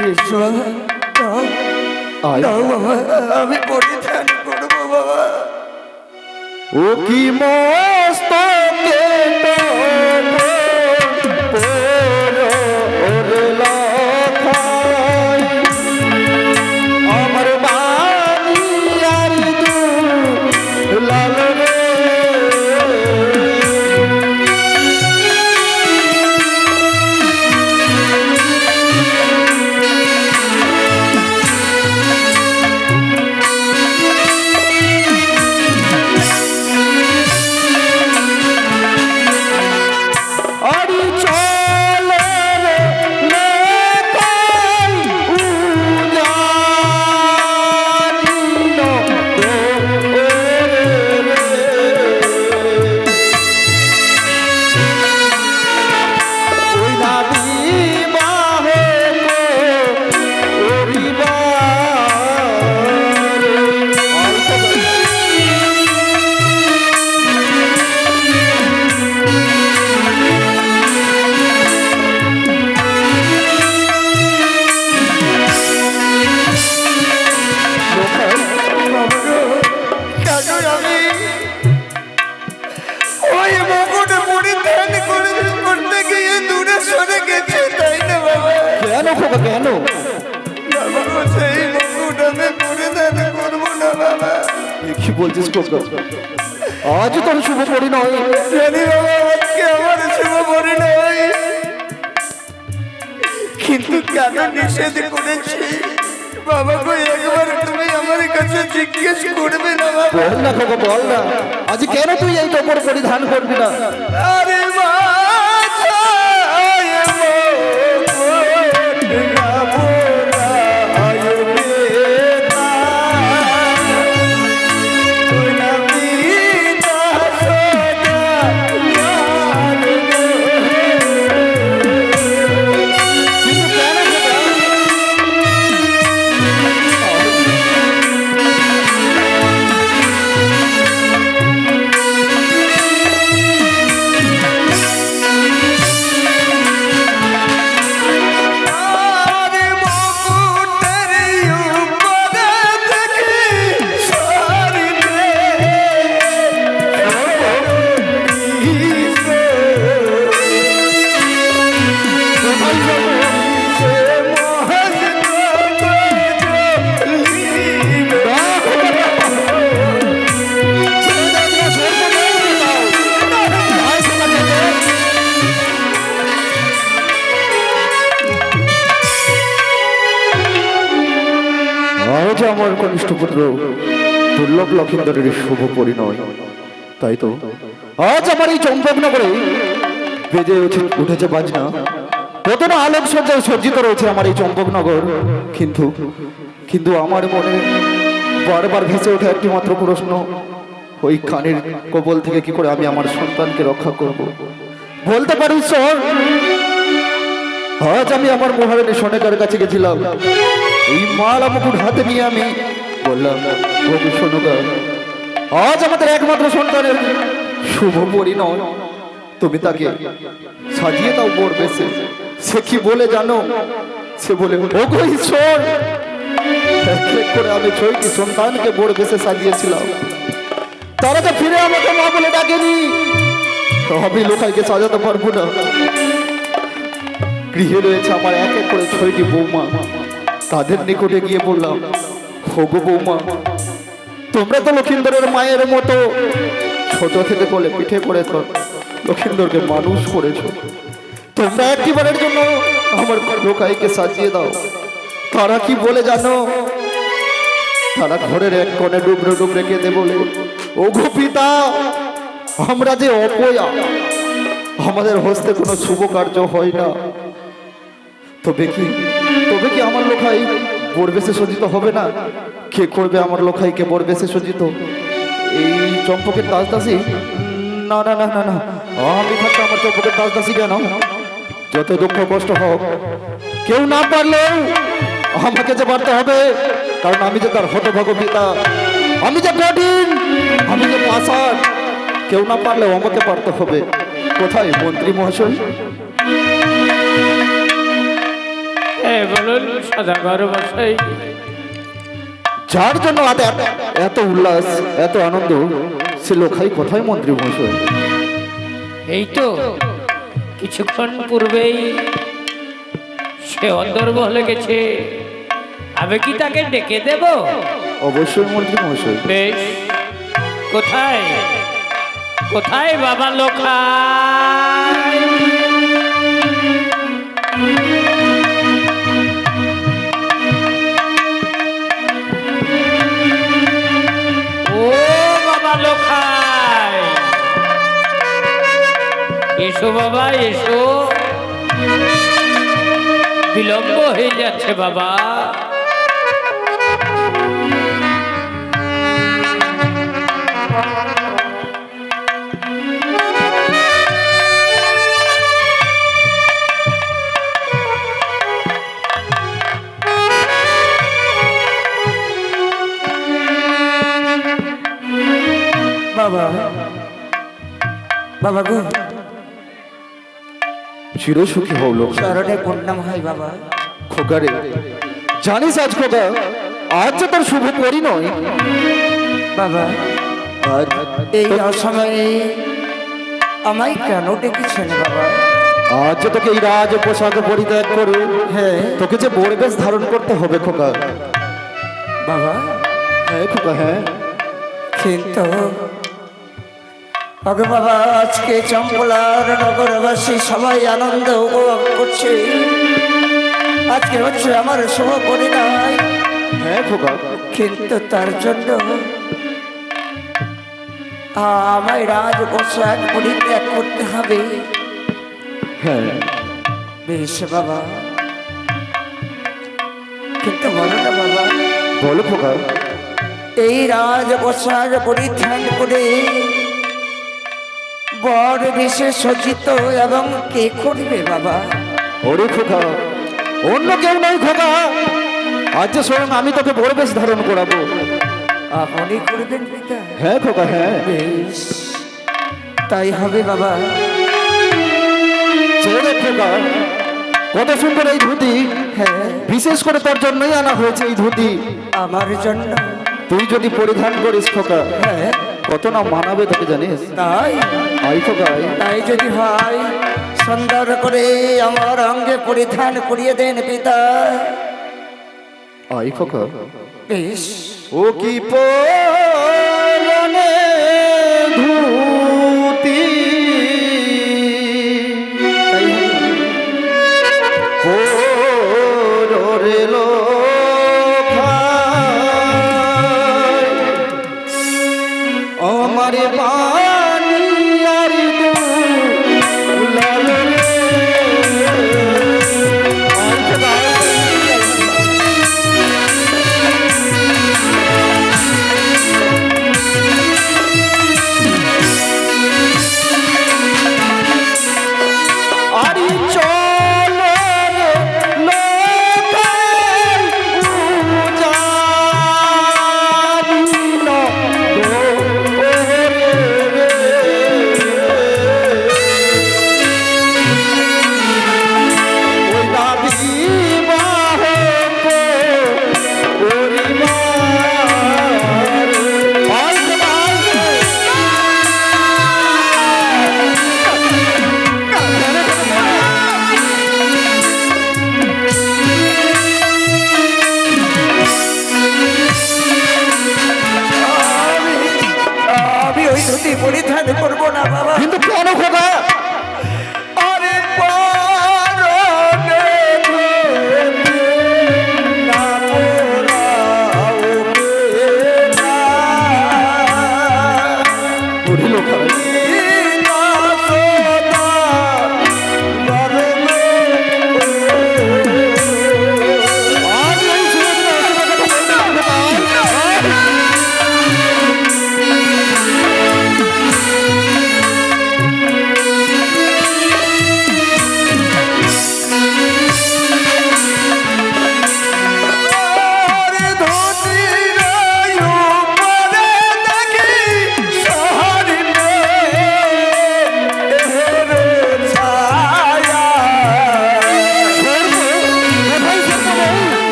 কৃষ্ণ আমি পরিধান করব বাবা ও কি মস্তকে বলছিস খোকা আজ তোর শুভ পরিণয়। জানি বাবা আজকে আমার শুভ পরিণয়। কিন্তু কেন নিষেধ করেছি? বাবা একবার তুমি আমার কাছে জিজ্ঞেস করবে না বল না খোকা বল না। আজ কেন তুই এই কাপড় পরিধান করবি না? আরে কনিষ্ঠ পুত্র দুর্লভ লক্ষিন্দরের শুভ পরিণয়। তাই তো? আজ আমার এই চম্পকনগরে বেজে উঠে উঠেছে বাজনা। না আলোক সজ্জায় সজ্জিত রয়েছে আমার এই চম্পকনগর। কিন্তু কিন্তু আমার মনে বারবার ভেসে ওঠে একটি মাত্র প্রশ্ন, ওই কানের কবল থেকে কি করে আমি আমার সন্তানকে রক্ষা করব? বলতে পারি স্যার আজ আমি আমার মহারানী সোনেকার কাছে গেছিলাম। এই মালা মুকুট হাতে নিয়ে আমি বললাম ওগো সোনকা আজ আমাদের একমাত্র সন্তানের শুভ পরিণয়। তুমি তাকে সাজিয়ে দাও বোর বেশে। সে কি বলে জানো? সে বলে ঈশ্বর! করে আমি ছয়টি সন্তানকে বোর বেশে সাজিয়েছিলাম। তারা তো ফিরে আমাকে মা বলে ডাকেনি। আমি লোকাইকে সাজাতে পারব না। গৃহে রয়েছে আমার এক এক করে ছয়টি বৌমা। তাদের নিকটে গিয়ে বললাম হোগো বৌমা, তোমরা তো লক্ষিন্দরের মায়ের মতো। ছোট থেকে বলে পিঠে করে তো লক্ষিন্দরকে মানুষ করেছ। তোমরা একটিবারের জন্য আমার লোকাইকে সাজিয়ে দাও। তারা কি বলে জানো? তারা ঘরের এক কোণে ডুবরে ডুবরে কেঁদে বলে ওগো পিতা, আমরা যে অপয়া, আমাদের হস্তে কোনো শুভ কার্য হয় না। তবে কি তবে কি আমার লোখাই বরবেশে সজ্জিত হবে না? কে করবে আমার লোখাইকে বরবেশে সজ্জিত? এই চম্পকের দাসদাসী? না না না না না। আমি থাকতে আমার চম্পকের দাসদাসী কেন? যত দুঃখ কষ্ট হোক, কেউ না পারলেও আমাকে যে পারতে হবে, কারণ আমি যে তার হতভাগ পিতা আমি যে কঠিন, আমি যে পাশার কেউ না পারলেও আমাকে পারতে হবে। কোথায় মন্ত্রী মহাশয়? বলুন সদাগর বসাই। যার জন্য এত এত উল্লাস এত আনন্দ সে লোখাই কোথায় মন্ত্রী মহাশয়? এই তো কিছুক্ষণ পূর্বেই সে অন্দরমহলে গেছে। আমি কি তাকে ডেকে দেব? অবশ্যই মন্ত্রী মহাশয়। বেশ। কোথায়? কোথায় বাবা লোকা এসো বাবা এসো। বিলম্ব হয়ে যাচ্ছে বাবা। বাবা বাবা গো। চিরসুখী হও লোক। শরণে পূর্ণাম হয় বাবা। খোকারে জানিস আজ খোকা আজ যে তোর শুভ পরিণয়। বাবা আজ এই অসময়ে আমায় কেন ডেকেছেন বাবা? আজ যে তোকে এই রাজ পোশাক পরিত্যাগ করে হ্যাঁ। তোকে যে বড়বেশ ধারণ করতে হবে খোকা। বাবা হ্যাঁ খোকা হ্যাঁ। কিন্তু আগে বাবা আজকে চম্পলার নগরবাসী সবাই আনন্দ উপভোগ করছে। আজকে হচ্ছে আমার শুভ পরিণয় হ্যাঁ খোকা। কিন্তু তার জন্য আমায় রাজ পোশাক পরিত্যাগ করতে হবে। হ্যাঁ। বেশ বাবা। কিন্তু বলো না বাবা। বলো খোকা। এই রাজ পোশাক পরিধান করে বড় বিশেষ সজ্জিত এবং কে করবে বাবা? ওরে খোকা অন্য কেউ নয় খোকা। আজ স্বয়ং আমি তোকে বড়বেশ ধারণ করাবো। আপনি করবেন পিতা। হ্যাঁ খোকা হ্যাঁ। বেশ তাই হবে বাবা। ছেড়ে খোকা কত সুন্দর এই ধুতি। হ্যাঁ। বিশেষ করে তোর জন্যই আনা হয়েছে এই ধুতি। আমার জন্য। তুই যদি পরিধান করিস খোকা। হ্যাঁ। কত না মানাবে তোকে জানিস? তাই? হয় তো আই। তাই যদি হয় সুন্দর করে আমার অঙ্গে পরিধান করিয়ে দেন পিতা। আই খোকা বেশ। ও কি পরনে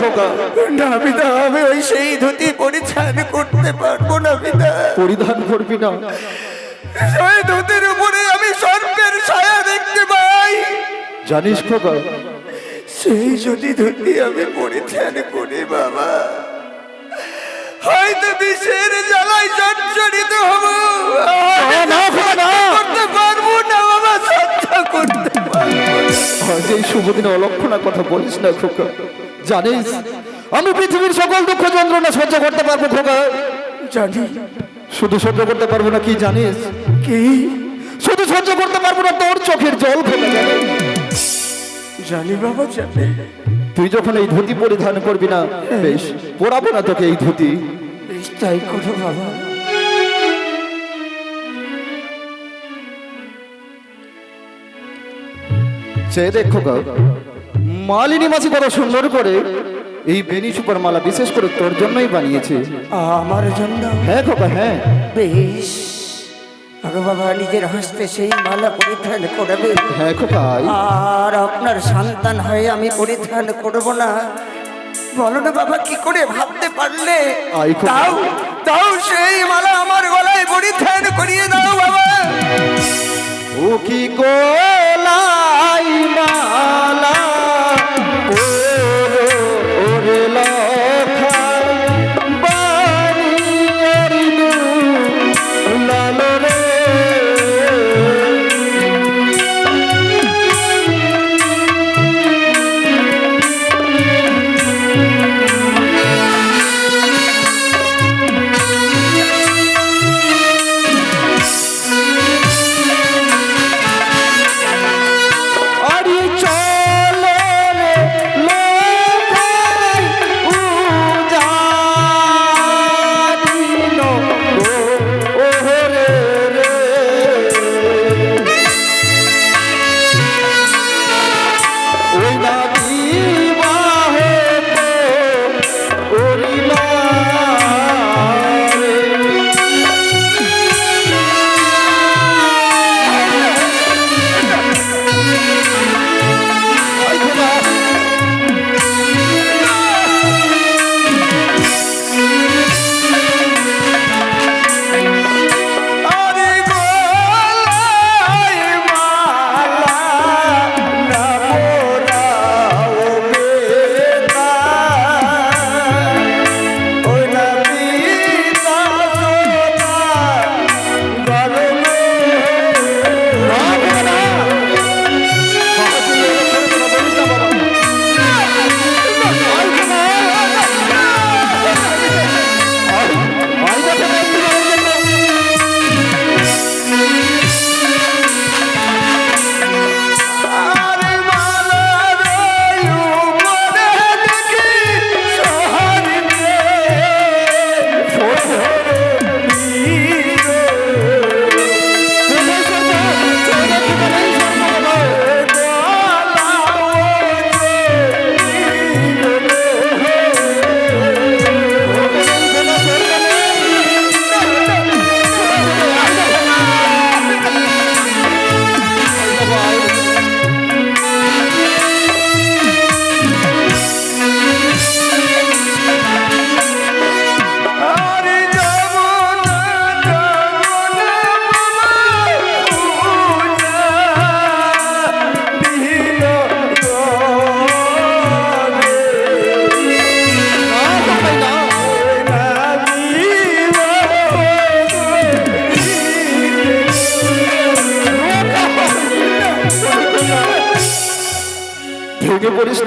খোকা না পিতা আমি ওই সেই ধুতি পরিধান করতে পারব না পিতা। পরিধান করবি না। সেই ধুতির উপরে আমি সর্পের ছায়া দেখতে পাই। জানিস খোকা সেই যদি ধুতি আমি পরিধান করি বাবা হয়তো বিষের জ্বালায় জর্জরিত হব। না, না, না। করতে পারব না বাবা সহ্য করতে পারব না। এই শুভ দিনে অলক্ষণা কথা বলিস না খোকা। জানিস আমি পৃথিবীর সকল দুঃখ যন্ত্রণা সহ্য করতে পারব খোকা। জানি। শুধু সহ্য করতে পারব না কি জানিস? কি? শুধু সহ্য করতে পারব না তোর চোখের জল খোকা? জানি বাবা জানি। তুই যখন এই ধুতি পরিধান করবি না বেশ পরাবো না তোকে এই ধুতি। বেশ তাই করো বাবা। সে দেখ মালিনী মাসি কত সুন্দর করে এই বেনি সুপার মালা বিশেষ করে তোর জন্যই বানিয়েছে। আমার জন্য? হ্যাঁ খোকা হ্যাঁ। বেশ। আগে বাবা নিজের হস্তে সেই মালা পরিধান করবে। হ্যাঁ খোকা আর আপনার সন্তান হয়ে আমি পরিধান করব না। বলো না বাবা কি করে ভাবতে পারলে? তাও তাও সেই মালা আমার গলায় পরিধান করিয়ে দাও বাবা।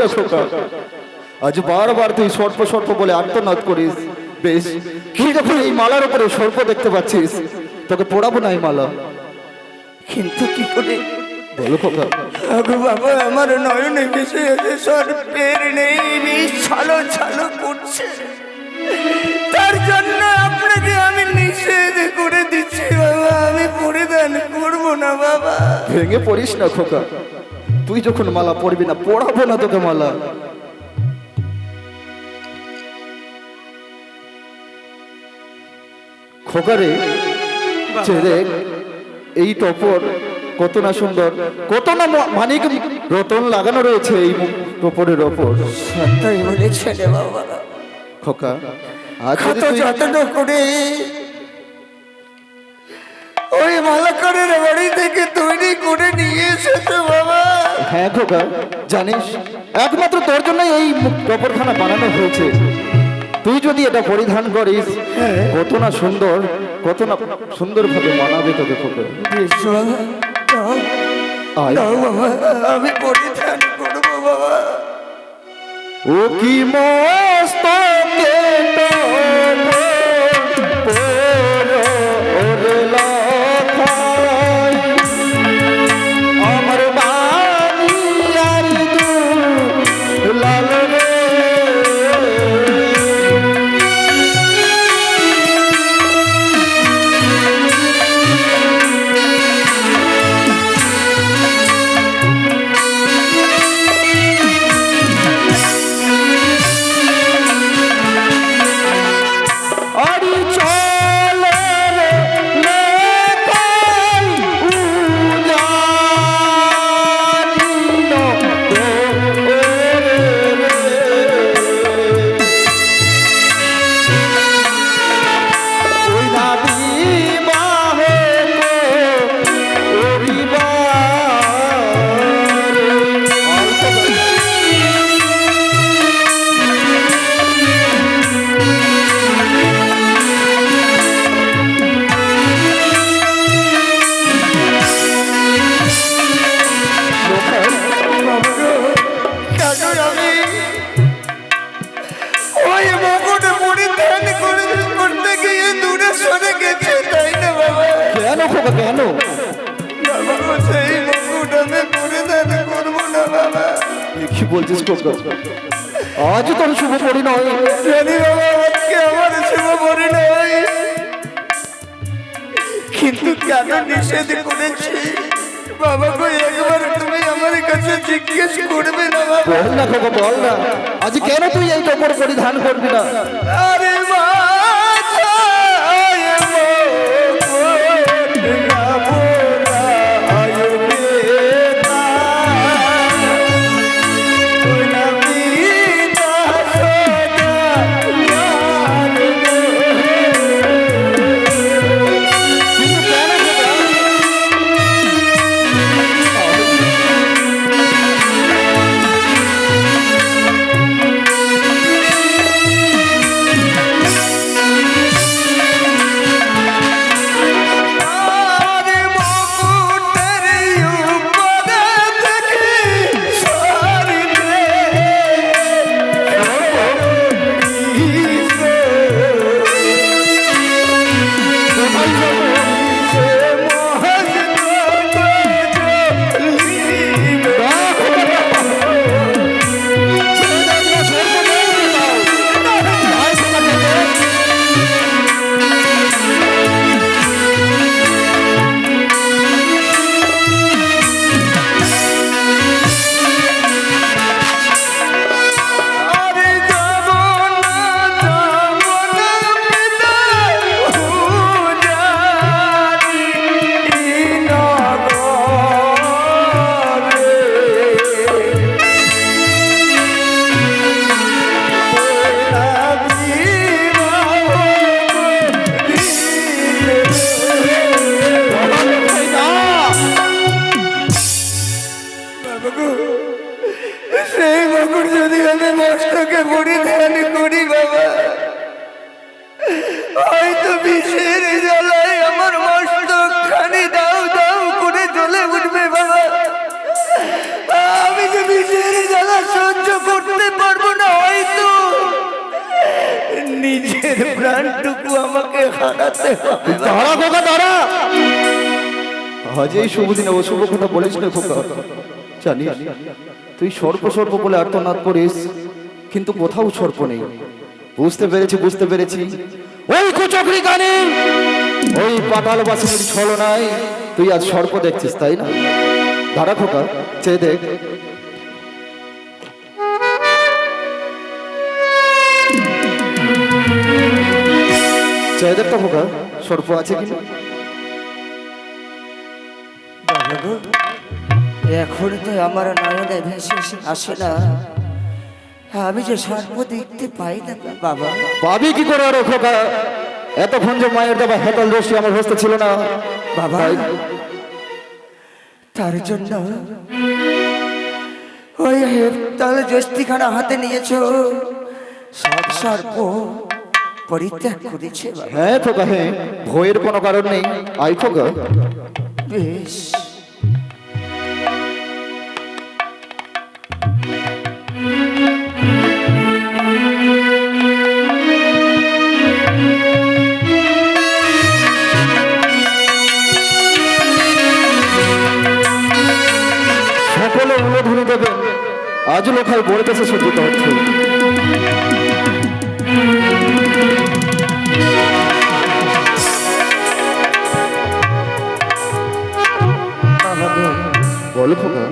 না খোকা আজ বারবার তুই সর্প সর্প বলে আত্মনাদ করিস। বেশ কি যখন এই মালার উপরে সর্প দেখতে পাচ্ছিস? তোকে পড়াবো না এই মালা। কিন্তু কি করে? বলো খোকা আগো বাবা আমার নয়নে ভেসে আছে সর্পের নেই বিষ ছালো ছালো করছে। তার জন্য আপনাকে আমি নিষেধ করে দিচ্ছি বাবা। আমি পরিধান করব না বাবা। ভেঙে পড়িস না খোকা। তুই যখন মালা পড়বি না পড়াবো না তোকে মালা। খোকারে ছেড়ে এই টপর কত না সুন্দর কত না মানিক রতন লাগানো রয়েছে এই টোপরের ওপর। খোকা আজ যত্ন করে ওই মালাকারের বাড়ি থেকে তৈরি করে নিয়ে এসেছে বাবা। হ্যাঁ খোকা জানিস একমাত্র তোর জন্যই এই টোপরখানা বানানো হয়েছে। তুই যদি এটা পরিধান করিস কত না সুন্দর কত না সুন্দরভাবে মানাবে তোকে খোকা আমি পরিধান করব বাবা। ও কি মস্ত আমি। ওই মুকুট পরিধান করে করতে গিয়ে দূরে সরে গেছে তাই না বাবা? কেন খোকা কেন? বাবা সেই মুকুট আমি পরিধান করব না বাবা। এ কি বলছিস খোকা? আজ তোর শুভ পরিণয়। জানি বাবা আজকে আমার শুভ পরিণয়। কিন্তু কেন নিষেধ করেছি? বাবা গো একবার তুমি কাছে জিজ্ঞেস করবে না বল না খোকা বল না। আজ কেন তুই এই কাপড় পরিধান করবি না? আরে দাঁড়া খোকা দাঁড়া আজ শুভ দিনে অশুভ কথা বলিস না খোকা। জানিস তুই সর্প সর্প বলে আর্তনাদ করিস কিন্তু কোথাও সর্প নেই। বুঝতে পেরেছি বুঝতে পেরেছি। ওই কুচকরি গানে ওই পাতাল বাসনের ছলনায় তুই আজ সর্প দেখছিস তাই না? দাঁড়া খোকা চেয়ে দেখ। তো খোকা সর্প আছে গো এখন তো আমার নয়নে ভেসে আসে না। আমি যে সর্প দেখতে পাই না বাবা। পাবি কি করে আরে খোকা? এতক্ষণ যে মায়ের দেওয়া হেতাল রশি আমার হস্তে ছিল না। বাবা তার জন্য ওই হেফতাল জস্তিখানা হাতে নিয়েছো। সব সর্প পরিত্যাগ করেছে হ্যাঁ খোকা হ্যাঁ। ভয়ের কোনো কারণ নেই। আই খোকা বেশ। সকলে উলোধুনি দেবেন আজ লোখায় বড় কাছে সজ্জিত হচ্ছে। বলো খোকা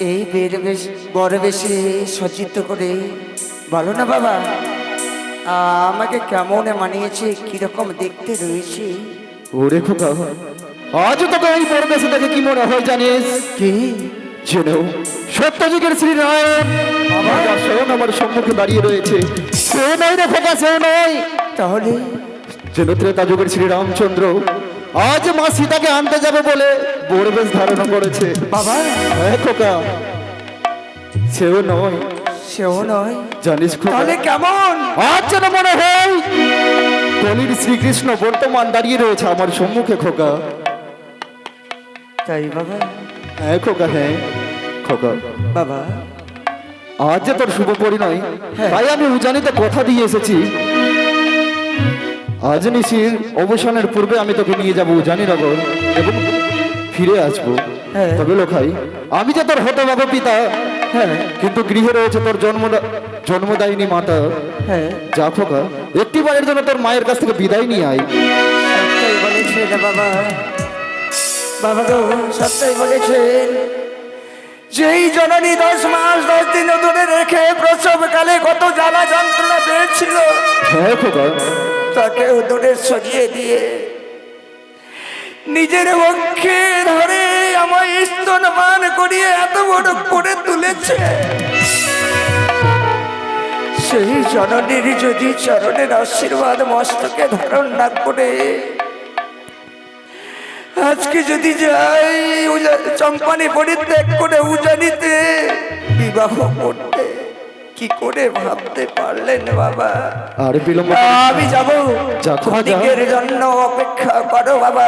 এই বের বেশ বড় বেশি সজ্জিত করে। বলো না বাবা আমাকে কেমন মানিয়েছে কীরকম দেখতে রয়েছে? ওরে খোকা আজ তোকে এই পরদেশে দেখে কি মনে হয় জানিস? কি? জেনেও সত্যযুগের শ্রীরাম আমার স্বয়ং আমার সম্মুখে দাঁড়িয়ে রয়েছে। সে নয় রে খোকা সে নয়। তাহলে? যেন ত্রেতা যুগের শ্রীরামচন্দ্র আজ মা সীতাকে আনতে যাবে বলে বড় বেশ ধারণা করেছে। বাবা। হ্যাঁ খোকা। সেও নয়। সেও নয়। জানিস তাহলে কেমন? আজ যেন মনে হয় কলির শ্রীকৃষ্ণ বর্তমান দাঁড়িয়ে রয়েছে আমার সম্মুখে খোকা। তাই বাবা। হ্যাঁ খোকা হ্যাঁ খোকা। বাবা। আজ যে তোর শুভ পরিণয় হ্যাঁ। তাই আমি উজানিতে কথা দিয়ে এসেছি। আজ নিশির অবসানের পূর্বে আমি তোকে নিয়ে যাব উজানিনগর এবং ফিরে আসব। হ্যাঁ। তবে লোখাই আমি যে তোর হতভাগ পিতা হ্যাঁ। কিন্তু গৃহে রয়েছে তোর জন্ম জন্মদায়িনী মাতা। হ্যাঁ। যা খোকা একটি বারের জন্য তোর মায়ের কাছ থেকে বিদায় নিয়ে আয়। বলেছেন বাবা। বাবা গো সত্যই বলেছেন যেই জননী দশ মাস দশ দিন ধরে রেখে প্রসবকালে কত জ্বালা যন্ত্রণা পেয়েছিল। হ্যাঁ খোকা তাকে দূরে সরিয়ে দিয়ে নিজের পক্ষে ধরে আমায় স্তন মান করিয়ে এত বড় করে তুলেছে। সেই জননীর যদি চরণের আশীর্বাদ মস্তকে ধারণ না করে, আজকে যদি যাই চম্পানি পরিত্যাগ করে উজানিতে বিবাহ করতে কি করে ভাবতে পারলেন বাবা? আর বিলম্ব আমি যাব। ক্ষণিকের জন্য অপেক্ষা করো বাবা।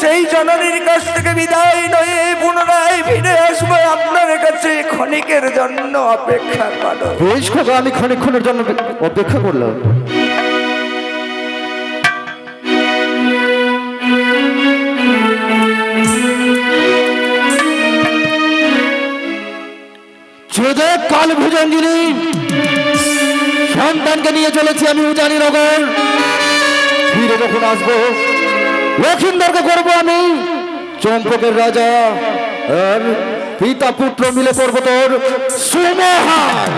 সেই জননীর কাছ থেকে বিদায় নয়ে পুনরায় ফিরে আসব আপনার কাছে। ক্ষণিকের জন্য অপেক্ষা করো। বেশ খোকা আমি ক্ষণিক্ষণের জন্য অপেক্ষা করলাম। যদি কাল ভুজঙ্গিনী সন্তানকে নিয়ে চলেছি আমি উজানি নগর। ফিরে যখন আসব, লক্ষিন্দরকে করব আমি। চম্পকের রাজা আর পিতা পুত্র মিলে করব তোর সুমহান